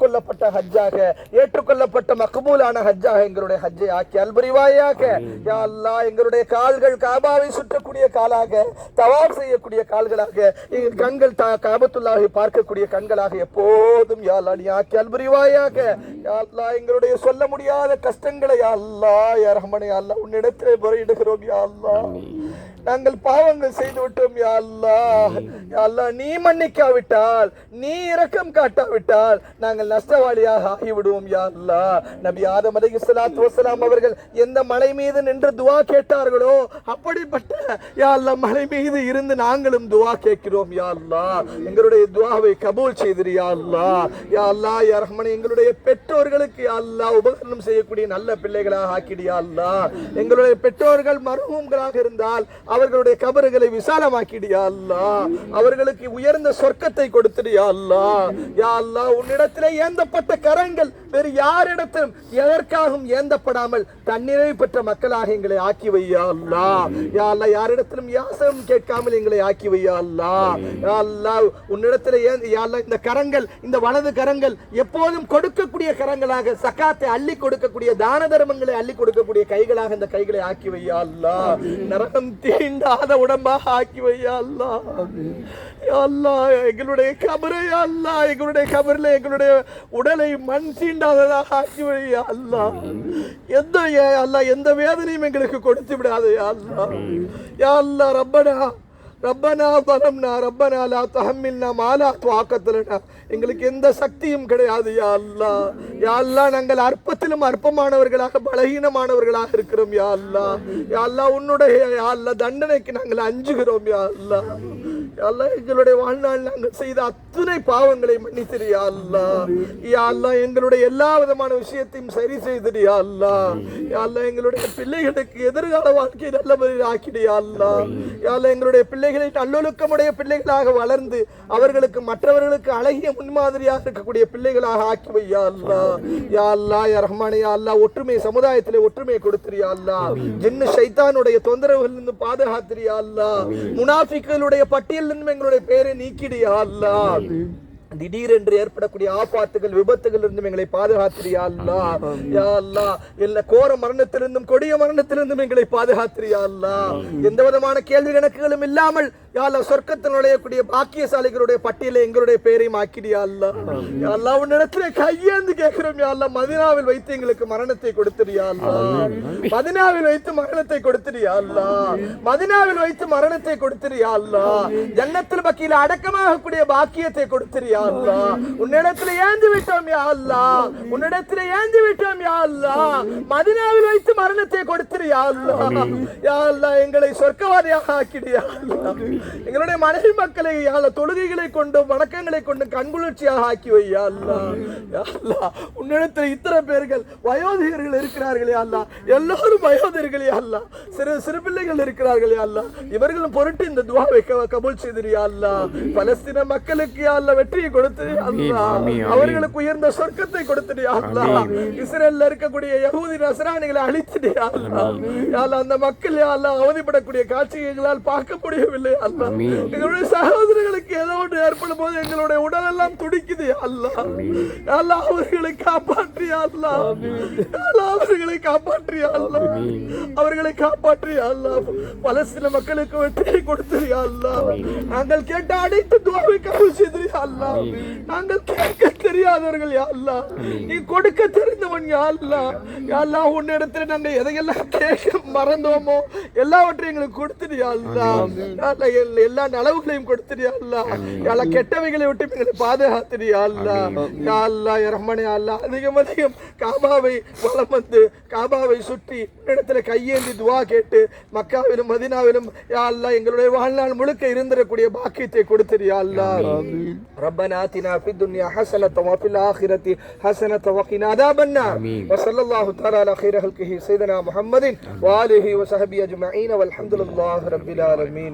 ஏற்றுக்கொள்ளப்பட்ட ஹஜ்ஜாக ஏற்றுக்கொள்ளப்பட்ட மக்பூலான ஹஜ்ஜாக எங்களுடைய ஹஜ்ஜை ஆக்கி அல்புரிவாயாக யா எங்களுடைய கால்கள் காபாவை சுற்றக்கூடிய காலாக தவாப் செய்யக்கூடிய கால்களாக எங்கள் கண்கள் தா- காபத்துல்லாஹை பார்க்கக்கூடிய கண்களாக எப்போதும் யா அல்லாஹ் நீ ஆக்கி அல்புரிவாயாக. யா எங்களுடைய சொல்ல முடியாத கஷ்டங்களை யா அல்லாஹ் யா உன்னிடத்திலே முறையிடுகிறோம் யா நாங்கள் பாவங்கள் செய்து விட்டோம் நீ மன்னிக்காவிட்டால் நீ இரக்கம் காட்டாவிட்டால் நாங்கள் நஷ்டவாளியாக ஆகிவிடுவோம் யா அல்லாஹ். நபி ஆதம் அலைஹிஸ்ஸலாத்து வஸ்ஸலாம் அவர்கள் எந்த மலை மீது நின்று துவா கேட்டார்களோ அப்படிப்பட்ட யா அல்லாஹ் மலை மீது இருந்து நாங்களும் துவா கேட்கிறோம் யா அல்லாஹ். எங்களுடைய துவாவை கபூல் செய்திரு யா அல்லாஹ். யா அல்லாஹ் யா ரஹ்மானே எங்களுடைய பெற்றோர்களுக்கு யா அல்லாஹ் உபகரணம் செய்யக்கூடிய நல்ல பிள்ளைகளாக ஆக்கிடியா அல்லாஹ். எங்களுடைய பெற்றோர்கள் மருகங்களாக இருந்தால் அவர்களுடைய கபறுகளை விசாலமாக்கிடியா அல்லா. அவர்களுக்கு உயர்ந்த சொர்க்கத்தை கொடுத்துடியா அல்லா. யா அல்லா உன்னிடத்திலே ஏந்தப்பட்ட கரங்கள் வேறு யாரிடத்திலும் எதற்காகவும் ஏந்தப்படாமல் தன்னிறைவு பெற்ற மக்களாக எங்களை ஆக்கி வையா அல்லா. யா அல்லா யாரிடத்திலும் யாசகம் கேட்காமல் எங்களை ஆக்கி வையா அல்லா. யா அல்லா உன்னிடத்திலே யா இந்த கரங்கள் இந்த வலது கரங்கள் எப்போதும் கொடுக்கக்கூடிய கரங்களாக சக்காத்தை அள்ளி கொடுக்கக்கூடிய தான தர்மங்களை அள்ளி கொடுக்கக்கூடிய கைகளாக இந்த கைகளை ஆக்கி வையா அல்லாஹ் நரகம் தீண்டாத உடம்பாக ஆக்கி வையா அல்லாஹ் யா எங்களுடைய கபரை அல்லா. எங்களுடைய கபரில் எங்களுடைய உடலை மண் தீண்டாததாக ஆக்கி வையா அல்லாஹ் எந்த அல்லா எந்த வேதனையும் எங்களுக்கு கொடுத்து விடாது அல்லா. யா அல்லா ரப்படா ரப்பனா பலம்னா ரப்பனா லா தஹம்மில்னா மாலா துவாக்கத்துலனா. எங்களுக்கு எந்த சக்தியும் கிடையாது யா அல்லா. யா அல்லா நாங்கள் அற்பத்திலும் அற்பமானவர்களாக பலகீனமானவர்களாக இருக்கிறோம் யா அல்லா. யா அல்லா உன்னுடைய யா அல்லா தண்டனைக்கு நாங்கள் அஞ்சுகிறோம் யா அல்லா. யா அல்லாஹ் எங்களுடைய வாழ்நாள் நாங்கள் செய்த அத்தனை பாவங்களை மன்னித்திரு யா அல்லாஹ். யா அல்லாஹ் எங்களுடைய எல்லா விதமான விஷயத்தையும் சரி செய்திரு யா அல்லாஹ். யா அல்லாஹ் எங்களுடைய பிள்ளைகளுக்கு எதிர்கால வாழ்க்கை நல்ல முறையில் ஆக்கிடு யா அல்லாஹ். எங்களுடைய பிள்ளைகளை நல்லொழுக்கமுடைய பிள்ளைகளாக வளர்ந்து அவர்களுக்கு மற்றவர்களுக்கு அழகிய முன்மாதிரியாக இருக்கக்கூடிய பிள்ளைகளாக ஆக்கி வை யா அல்லாஹ். யா அல்லாஹ் யா ரஹ்மானே யா அல்லாஹ் ஒற்றுமை சமுதாயத்திலே ஒற்றுமையை கொடுத்திரு யா அல்லாஹ். ஜின்னு ஷைத்தானுடைய தொந்தரவுகளிலிருந்து பாதுகாத்திரு யா அல்லாஹ். பட்டியலிருந்து எங்களுடைய பெயரை நீக்கிடு யா அல்லாஹ். திடீரென்று ஏற்படக்கூடிய ஆபாத்துகள் விபத்துகள் இருந்தும் எங்களை பாதுகாத்திரியா அல்லா யா அல்லா கோர மரணத்திலிருந்தும் கொடிய மரணத்திலிருந்தும் எங்களை பாதுகாத்திரியா அல்லா எந்த விதமான கேள்வி கணக்குகளும் இல்லாமல் யா அல்லா சொர்க்கத்தில் நுழையக்கூடிய பாக்கியசாலிகளுடைய பட்டியலை எங்களுடைய பெயரையும் ஆக்கிடியா அல்லா யா அல்லா உன்னிடத்துல கையேந்து கேட்கிறோம் யா அல்லா மதினாவில் வைத்து எங்களுக்கு மரணத்தை கொடுத்துறியா அல்லா மதினாவில் வைத்து மரணத்தை கொடுத்துறியா அல்லா மதினாவில் வைத்து மரணத்தை கொடுத்துறியா அல்லா ஜன்னத்தில் பக்கியில அடக்கமாக கூடிய பாக்கியத்தை கொடுத்துறியா அல்லா உன்னிடத்துல ஏந்து விட்டோம் யா அல்லா உன்னிடத்துல ஏந்து விட்டோம் யா அல்லா மதினாவில் வைத்து மரணத்தை கொடுத்துறியா அல்லா யா அல்லா எங்களை சொர்க்கவாதியாக ஆக்கிடியா அல்லா எங்களுடைய மனைவி மக்களை யா அல்லா தொழுகைகளை கொண்டும் வணக்கங்களை கொண்டும் கண்குளிர்ச்சியாக ஆக்கி வை யா அல்லா. உன்னிடத்துல இத்தனை பேர்கள் வயோதிகர்கள் இருக்கிறார்களே அல்லா. எல்லோரும் வயோதிகர்கள் அல்லா. சிறு சிறு பிள்ளைகள் இருக்கிறார்கள் அல்லா. இவர்களும் பொருட்டு இந்த துவாவை கபூல் செய்திரியா அல்லா. பலஸ்தீன மக்களுக்கு அல்லா வெற்றியை கொடுத்து அல்லா. அவர்களுக்கு உயர்ந்த சொர்க்கத்தை கொடுத்துடியா அல்லா. இஸ்ரேல்ல இருக்கக்கூடிய யகூதி நசராணிகளை அழித்துடியா அல்லா. அந்த மக்கள் அல்லா அவதிப்படக்கூடிய காட்சியை எங்களால் பார்க்க முடியவில்லை அல்லா எங்களுடைய சகோதரர்களுக்கு ஏதோ ஒன்று ஏற்படும் போது எங்களுடைய உடல் எல்லாம் துடிக்குது அல்லா அல்லா அவர்களை காப்பாற்றியா அல்லா அல்லா அவர்களை காப்பாற்றியா அல்லா அவர்களை காப்பாற்றியா அல்லா பலஸ்தீன மக்களுக்கு வெற்றியை கொடுத்தியா அல்லா நாங்கள் கேட்ட அனைத்து துவாவை கபூல் செய்தியா அல்லா நாங்கள் கேட்க தெரியாதவர்கள் யா அல்லா நீ கொடுக்க தெரிந்தவன் யா அல்லா யா அல்லா உன்னிடத்துல நாங்கள் எதையெல்லாம் கேட்க மறந்தோமோ எல்லாவற்றையும் எங்களுக்கு கொடுத்துடியா அல்லா யா அல்லா, எல்லா நலவுகளையும் கொடுத்துடியா அல்லா யா அல்லா கெட்டவைகளை விட்டு எங்களை பாதுகாத்துடியா அல்லா யா அல்லா யா ரஹ்மானே யா அல்லா அதிகம் அதிகம் காபாவை வலம் வந்து காபாவை சுற்றி இடத்துல கையேந்தி துவா கேட்டு மக்காவிலும் மதினாவிலும் யா அல்லா எங்களுடைய வாழ்நாள் முழுக்க இருந்திடக்கூடிய பாக்கியத்தை கொடுத்துறியா அல்லா ربنا آتنا في الدنيا حسنة وفي الآخرة حسنة وقنا عذاب النار وصلى الله تعالى على خير خلقه سيدنا محمد وآله وصحبه أجمعين والحمد لله رب العالمين